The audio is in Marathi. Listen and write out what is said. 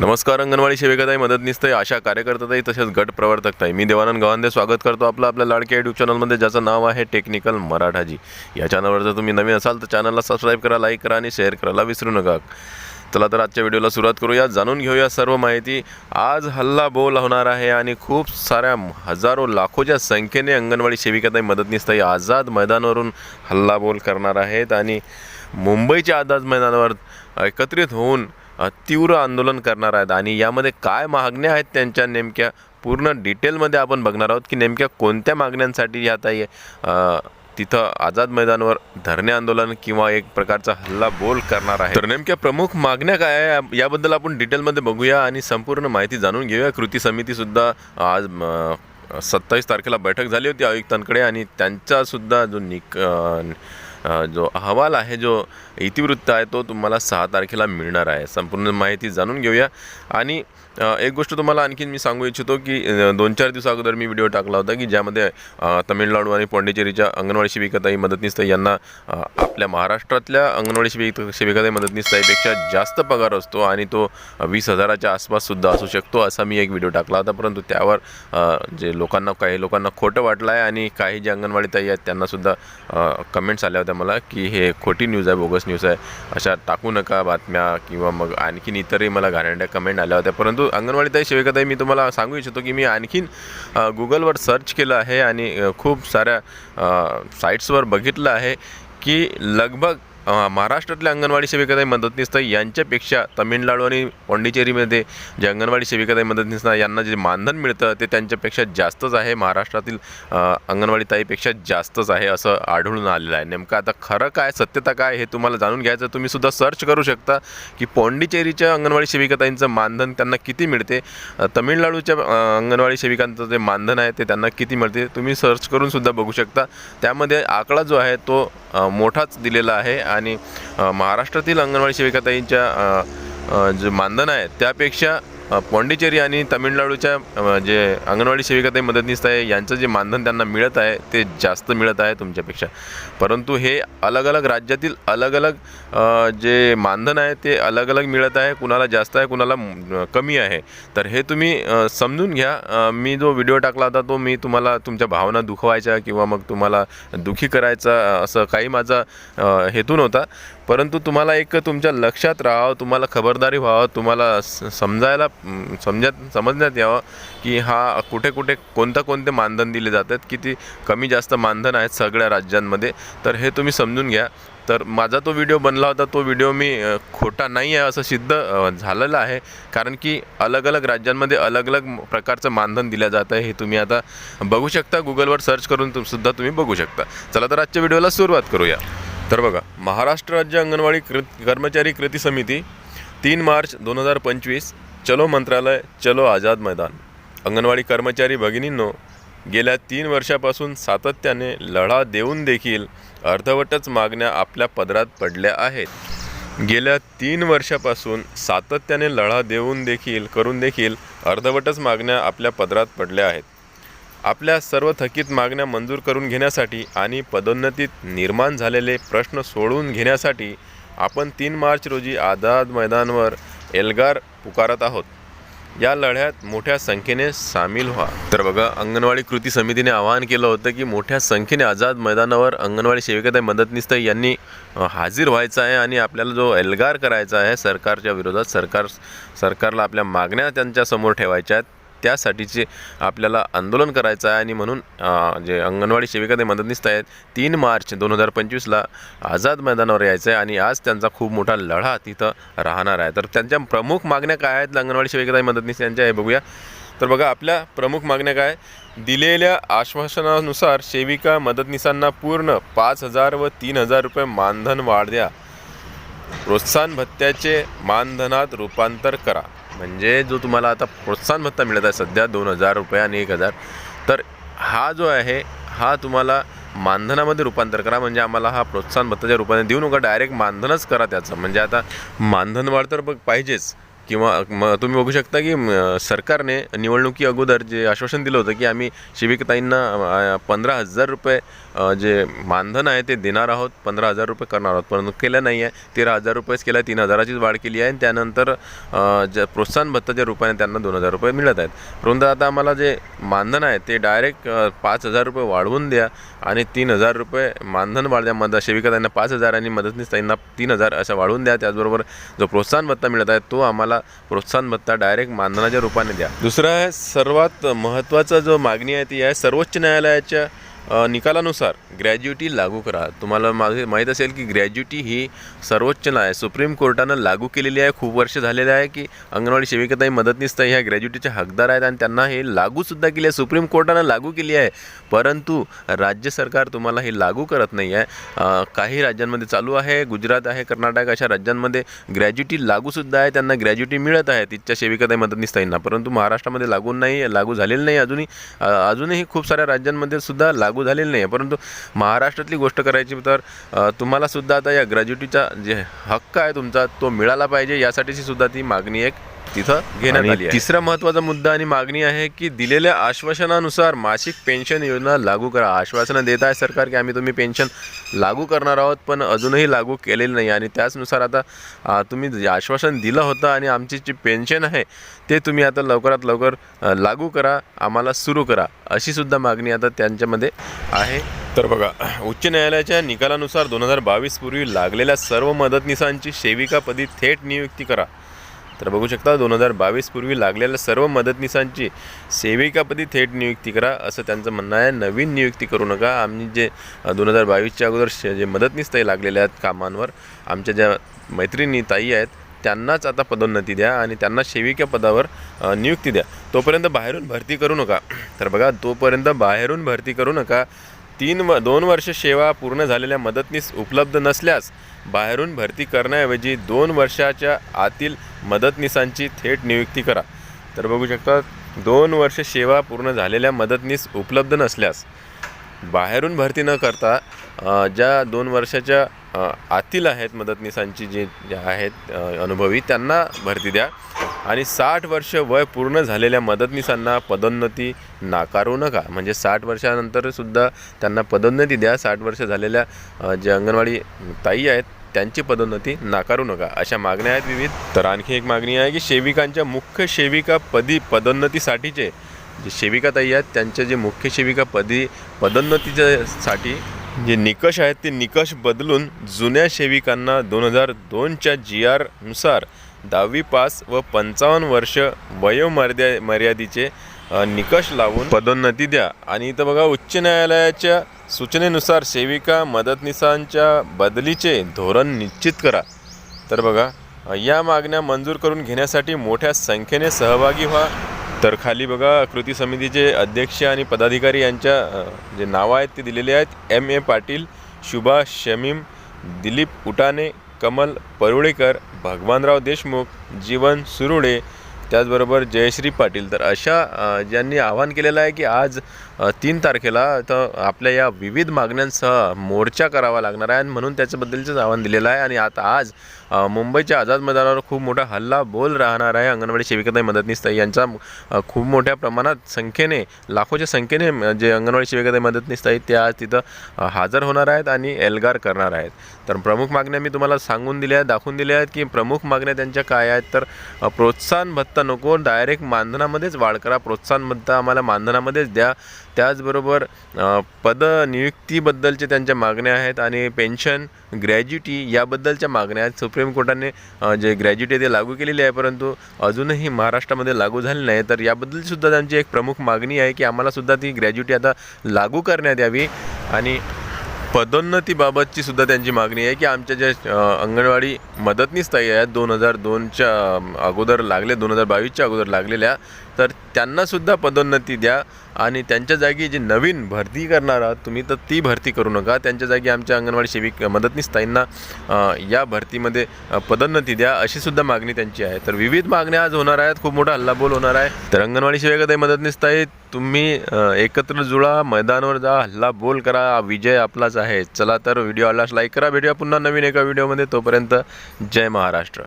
नमस्कार अंगणवाडी सेविकाताई मदतनीस आशा कार्यकर्ताताई तसेच गट प्रवर्तकताई. मी देवानंद गव्हांदे स्वागत करतो आपलं आपल्या लाडक्या यूट्यूब चॅनलमध्ये ज्याचं नाव आहे टेक्निकल मराठाजी. या चॅनलवर जर तुम्ही नवीन असाल तर चॅनलला सबस्क्राईब करा लाईक करा आणि शेअर करायला विसरू नका. चला तर आजच्या व्हिडिओला सुरुवात करूया. जाणून घेऊया सर्व माहिती. आज हल्ला बोल होणार आहे आणि खूप साऱ्या हजारो लाखोच्या संख्येने अंगणवाडी सेविकाताई मदतनीसताई आझाद मैदानावरून हल्ला बोल करणार आहेत. आणि मुंबईच्या आझाद मैदानावर एकत्रित होऊन तीव्र आंदोलन करणार आहेत. आणि यामध्ये काय मागण्या आहेत त्यांच्या नेमक्या? पूर्ण डिटेलमध्ये आपण बघणार आहोत की नेमक्या कोणत्या मागण्यांसाठी आता हे तिथं आझाद मैदानावर धरणे आंदोलन किंवा एक प्रकारचा हल्ला बोल करणार आहे तर नेमक्या प्रमुख मागण्या काय आहे? याबद्दल आपण डिटेलमध्ये बघूया आणि संपूर्ण माहिती जाणून घेऊया. कृती समितीसुद्धा आज सत्तावीस तारखेला बैठक झाली होती आयुक्तांकडे आणि त्यांचासुद्धा जो निक जो अहवाल आहे जो इतिवृत्त आहे तो तुम्हाला सहा तारखेला मिळणार आहे. संपूर्ण माहिती जाणून घेऊया. आणि एक गोष्ट तुम्हाला आणखीन मी सांगू इच्छितो की दोन चार दिवसा अगोदर मी व्हिडिओ टाकला होता की ज्यामध्ये तमिळनाडू आणि पॉंडिचेरीच्या अंगणवाडी सेविकाताई मदतनीसताई यांना आपल्या महाराष्ट्रातल्या अंगणवाडी सेविक सेविकाताई मदतनीसताईपेक्षा जास्त पगार असतो आणि तो वीस हजाराच्या आसपाससुद्धा असू शकतो असा मी एक व्हिडिओ टाकला होता. परंतु त्यावर जे लोकांना काही लोकांना खोटं वाटलं आहे आणि काही जे अंगणवाडी ताई आहेत त्यांनासुद्धा कमेंट्स आल्या होत्या. मला की हे खोटी न्यूज आहे बोगस न्यूज आहे. अशा टाकू नका बातम्या किंवा मग आणखीन इतरही मला घाणेरड्या कमेंट आल्या होत्या. परंतु अंगणवाडी ताई मी तुम्हाला सांगू इच्छितो की मी आणखीन गुगलवर सर्च केलं आहे आणि खूप साऱ्या साईट्सवर बघितलं आहे की लगभग महाराष्ट्रातल्या अंगणवाडी सेविकाताई मदतनीसताई यांच्यापेक्षा तमिळनाडू आणि पॉंडिचेरीमध्ये जे अंगणवाडी सेविकाताई मदतनीसना यांना जे मानधन मिळतं ते त्यांच्यापेक्षा जास्तच आहे. महाराष्ट्रातील अंगणवाडी ताईपेक्षा जास्तच आहे असं आढळून आलेलं आहे. नेमकं आता खरं काय सत्यता काय हे तुम्हाला जाणून घ्यायचं तुम्ही सुद्धा सर्च करू शकता की पॉंडिचेरीच्या अंगणवाडी सेविकाताईंचं मानधन त्यांना किती मिळते. तमिळनाडूच्या अंगणवाडी सेविकांचं जे मानधन आहे ते त्यांना किती मिळते तुम्ही सर्च करून सुद्धा बघू शकता. त्यामध्ये आकडा जो आहे तो मोठाच दिलेला आहे. आणि महाराष्ट्रातील अंगणवाडी सेविकाताईंच्या जे मानधन आहे त्यापेक्षा पॉंडिचेरी आणि तमिळनाडूच्या जे अंगणवाडी सेविकाताई मदतनीस आहे यांचं जे मानधन त्यांना मिळत आहे ते जास्त मिळत आहे तुमच्यापेक्षा. परंतु हे अलग अलग राज्यातील अलग अलग जे मानधन आहे ते अलग अलग मिळत आहे कुणाला जास्त आहे कुणाला कमी आहे. तर हे तुम्ही समजून घ्या. मी जो व्हिडिओ टाकला होता तो मी तुम्हाला तुमच्या भावना दुखवायच्या किंवा मग तुम्हाला दुखी करायचा असं काही माझा हेतू नव्हता. परंतु तुम्हाला एक तुमच्या लक्षात राहावं तुम्हाला खबरदारी व्हावं तुम्हाला स- समजायला समजत समजण्यात यावं की हा कुठे कुठे कोणतं कोणते मानधन दिले जातात किती कमी जास्त मानधन आहेत सगळ्या राज्यांमध्ये. तर हे तुम्ही समजून घ्या. तर माझा तो व्हिडिओ बनला होता तो व्हिडिओ मी खोटा नाही आहे असं सिद्ध झालेलं आहे. कारण की अलग अलग राज्यांमध्ये अलग अलग प्रकारचं मानधन दिलं जात आहे हे तुम्ही आता बघू शकता. गुगलवर सर्च करून तुम सुद्धा तुम्ही बघू शकता. चला तर आजच्या व्हिडिओला सुरुवात करूया. तर बघा महाराष्ट्र राज्य अंगणवाडी कृत कर्मचारी कृती समिती तीन मार्च दोन हजार पंचवीस चलो मंत्रालय चलो आझाद मैदान. अंगणवाडी कर्मचारी भगिनींनो गेल्या तीन वर्षापासून सातत्याने लढा देऊन देखील अर्धवटच मागण्या आपल्या पदरात पडल्या आहेत. गेल्या तीन वर्षापासून सातत्याने लढा देऊन देखील करून देखील अर्धवटच मागण्या आपल्या पदरात पडल्या आहेत. आपल्या सर्व थकीत मागण्या मंजूर करून घेण्यासाठी आणि पदोन्नतीत निर्माण झालेले प्रश्न सोडवून घेण्यासाठी आपण तीन मार्च रोजी आझाद मैदानवर एल्गार पुकारत आहोत. या लढ्यात मोठ्या संख्येने सामील व्हा. तर बघा अंगणवाडी कृती समितीने आवाहन केलं होतं की मोठ्या संख्येने आझाद मैदानावर अंगणवाडी सेविकाताई मदतनीस यांनी हाजीर व्हायचं आहे आणि आपल्याला जो एल्गार करायचा आहे सरकारच्या विरोधात सरकार सरकारला आपल्या मागण्या त्यांच्यासमोर ठेवायच्या आहेत. त्यासाठीचे आपल्याला आंदोलन करायचं आहे आणि म्हणून जे अंगणवाडी सेविका ते मदतनीस आहेत तीन मार्च दोन हजार पंचवीसला आझाद मैदानावर यायचं आहे आणि आज त्यांचा खूप मोठा लढा तिथं राहणार आहे. तर त्यांच्या प्रमुख मागण्या काय आहेत? अंगणवाडी सेविका मदतनीस यांच्या हे बघूया. तर बघा आपल्या प्रमुख मागण्या काय दिलेल्या आश्वासनानुसार सेविका मदतनीसांना पूर्ण पाच हजार व तीन हजार रुपये मानधन वाढ द्या. प्रोत्साहन भत्त्याचे मानधनात रूपांतर करा. म्हणजे जो तुम्हाला आता प्रोत्साहन भत्ता मिळत आहे सध्या दोन हजार रुपये आणि एक हजार तर हा जो आहे हा तुम्हाला मानधनामध्ये रूपांतर करा. म्हणजे आम्हाला हा प्रोत्साहन भत्ताच्या रूपाने देऊ नका. डायरेक्ट मानधनच करा त्याचं. म्हणजे आता मानधन वाढ तर बघ पाहिजेच. किंवा मग तुम्ही बघू शकता की सरकारने निवडणुकी अगोदर जे आश्वासन दिलं होतं की आम्ही शिविकताईंना पंधरा हजार रुपये जे मानधन आहे ते देणार आहोत. पंधरा हजार रुपये करणार आहोत. परंतु केलं नाही आहे. तेरा हजार रुपयेच केलं आहे. तीन हजाराचीच वाढ केली आहे. आणि त्यानंतर ज्या प्रोत्साहन भत्ताच्या रूपाने त्यांना दोन हजार रुपये मिळत आहेत. परंतु आता आम्हाला जे मानधन आहे ते डायरेक्ट पाच हजार रुपये वाढवून द्या आणि तीन हजार रुपये मानधन वाढ द्या. मदत सेविका त्यांना पाच हजार आणि मदतनीस त्यांना तीन हजार असं वाढवून द्या. त्याचबरोबर जो प्रोत्साहन भत्ता मिळत आहे तो आम्हाला प्रोत्साहन भत्ता डायरेक्ट मानधनाच्या रूपाने द्या. दुसरं आहे सर्वात महत्त्वाचा जो मागणी आहे ती आहे सर्वोच्च न्यायालयाच्या निकालानुसार ग्रॅज्युटी लागू करा. तुम्हाला माझे माहीत असेल की ग्रॅज्युटी ही सर्वोच्च आहे सुप्रीम कोर्टानं लागू केलेली आहे. खूप वर्ष झालेले आहे की अंगणवाडी सेविकाताई मदतनीसताई ह्या ग्रॅज्युटीच्या हकदार आहेत आणि त्यांना हे लागूसुद्धा केली आहे. सुप्रीम कोर्टानं लागू केली आहे. परंतु राज्य सरकार तुम्हाला हे लागू करत नाही आहे. काही राज्यांमध्ये चालू आहे. गुजरात आहे कर्नाटक अशा राज्यांमध्ये ग्रॅज्युटी लागूसुद्धा आहे. त्यांना ग्रॅज्युटी मिळत आहे. तिथच्या सेविकाताई मदतनीसताईंना परंतु महाराष्ट्रामध्ये लागू नाही लागू झालेलं नाही अजूनही. अजूनही खूप साऱ्या राज्यांमध्ये सुद्धा लागू झालेलं नाही आहे परंतु महाराष्ट्रातली गोष्ट करायची तर तुम्हाला सुद्धा आता या ग्रॅज्युटीचा जे हक्क आहे तुमचा तो मिळाला पाहिजे यासाठीची सुद्धा ती मागणी एक तिथं घेण्यात आली तिसरा महत्त्वाचा मुद्दा आणि मागणी आहे की दिलेल्या आश्वासनानुसार मासिक पेन्शन योजना लागू करा. आश्वासनं देत आहे सरकार की आम्ही तुम्ही पेन्शन लागू करणार आहोत पण अजूनही लागू केलेलं नाही. आणि त्याचनुसार आता तुम्ही आश्वासन दिलं होतं आणि आमची जी पेन्शन आहे ते तुम्ही आता लवकरात लवकर लागू करा आम्हाला सुरू करा अशी सुद्धा मागणी आता त्यांच्यामध्ये आहे. तर बघा उच्च न्यायालयाच्या निकालानुसार दोन हजार बावीस पूर्वी लागलेल्या सर्व मदतनीसांची सेविकापदी थेट नियुक्ती करा. तर बघू शकता दोन हजार बावीस पूर्वी लागलेल्या सर्व मदतनीसांची सेविकापदी थेट नियुक्ती करा असं त्यांचं म्हणणं आहे. नवीन नियुक्ती करू नका. आम्ही जे दोन हजार बावीसच्या अगोदर शे- जे मदतनीस ताई लागलेल्या आहेत कामांवर आमच्या ज्या मैत्रिणी ताई आहेत त्यांनाच आता पदोन्नती द्या आणि त्यांना सेविका पदावर नियुक्ती द्या. तोपर्यंत बाहेरून भरती करू नका. तर बघा तोपर्यंत बाहेरून भरती करू नका. तीन व दोन वर्ष सेवा पूर्ण झालेल्या मदतनीस उपलब्ध नसल्यास बाहेरून भरती करण्याऐवजी दोन वर्षाच्या आतील मदतनीसांची थेट नियुक्ती करा. तर बघू शकता दोन वर्ष सेवा पूर्ण झालेल्या मदतनीस उपलब्ध नसल्यास बाहेरून भरती न करता ज्या दोन वर्षाच्या आतील आहेत मदतनीसांची जे आहेत अनुभवी त्यांना भरती द्या. आणि साठ वर्ष वय पूर्ण झालेल्या मदतनीसांना पदोन्नती नाकारू नका. म्हणजे साठ वर्षानंतरसुद्धा त्यांना पदोन्नती द्या. साठ वर्ष झालेल्या जे अंगणवाडी ताई आहेत त्यांची पदोन्नती नाकारू नका. अशा मागण्या आहेत विविध. तर आणखी एक मागणी आहे की सेविकांच्या मुख्य सेविका पदी पदोन्नतीसाठीचे जे सेविका ताई आहेत त्यांचे जे मुख्य सेविका पदी पदोन्नतीच्या साठी जे निकष आहेत ते निकष बदलून जुन्या सेविकांना दोन हजार दोनच्या जी आरनुसार दहावी पास व पंचावन्न वर्ष वयोमर्या मर्यादेचे निकष लावून पदोन्नती द्या. आणि इथं बघा उच्च न्यायालयाच्या सूचनेनुसार सेविका मदतनीसांच्या बदलीचे धोरण निश्चित करा. तर बघा या मागण्या मंजूर करून घेण्यासाठी मोठ्या संख्येने सहभागी व्हा. तर खाली बघा कृती समितीचे अध्यक्ष आणि पदाधिकारी यांच्या जे नावं आहेत ते दिलेले आहेत. एम ए पाटील शुभा शमीम दिलीप उटाने कमल परुळेकर भगवानराव देशमुख जीवन सुरुडे त्याचबरोबर जयश्री पाटील. तर अशा ज्यांनी आवाहन केलेलं आहे की आज तीन तारखेला तर आपल्या या विविध मागण्यांसह मोर्चा करावा लागणार आहे आणि म्हणून त्याच्याबद्दलचंच आव्हान दिलेलं आहे. आणि आता आज मुंबईच्या आझाद मैदानावर खूप मोठा हल्ला बोल राहणार आहे. अंगणवाडी सेविकाताई मदतनीस यांचा खूप मोठ्या प्रमाणात संख्येने लाखोच्या संख्येने जे अंगणवाडी सेविकाताई मदतनीस ताई त्या तिथं हजर होणार आहेत आणि एल्गार करणार आहेत. तर प्रमुख मागण्या मी तुम्हाला सांगून दिल्या आहेत दाखवून दिल्या आहेत की प्रमुख मागण्या त्यांच्या काय आहेत तर प्रोत्साहन भत्ता नको डायरेक्ट मानधनामध्येच वाढ करा प्रोत्साहन भत्ता आम्हाला मानधनामध्येच द्या. त्याचबरोबर अ, पद नियुक्तीबद्दलचे त्यांच्या मागण्या आहेत आणि पेन्शन ग्रॅज्युटी याबद्दलच्या मागण्या आहेत. सुप्रीम कोर्टाने जे ग्रॅज्युटी आहे ते लागू केलेली आहे परंतु अजूनही महाराष्ट्रामध्ये लागू झाली नाही. तर याबद्दलसुद्धा त्यांची एक प्रमुख मागणी आहे की आम्हालासुद्धा ती ग्रॅज्युटी आता लागू करण्यात यावी. आणि पदोन्नतीबाबतची सुद्धा त्यांची मागणी आहे की आमच्या ज्या अंगणवाडी मदतनीस ताई आहेत दोन हजार दोनच्या अगोदर लागले दोन हजार बावीसच्या अगोदर लागलेल्या तर त्यांनासुद्धा पदोन्नती द्या आणि त्यांच्या जागी जी नवीन भरती करणार आहात तुम्ही तर ती भरती करू नका. त्यांच्या जागी आमच्या अंगणवाडी सेविक मदतनीस ताईंना या भरतीमध्ये पदोन्नती द्या अशी सुद्धा मागणी त्यांची आहे. तर विविध मागण्या आज होणार आहेत. खूप मोठा हल्लाबोल होणार आहे. तर अंगणवाडी सेविकाताई मदतनीस ताई तुम्ही एकत्र जुळा मैदानावर जा हल्ला बोल करा विजय आपलाच आहे. चला तर व्हिडिओ आलाच लाईक करा. भेटूया पुन्हा नवीन एका व्हिडिओमध्ये. तोपर्यंत जय महाराष्ट्र.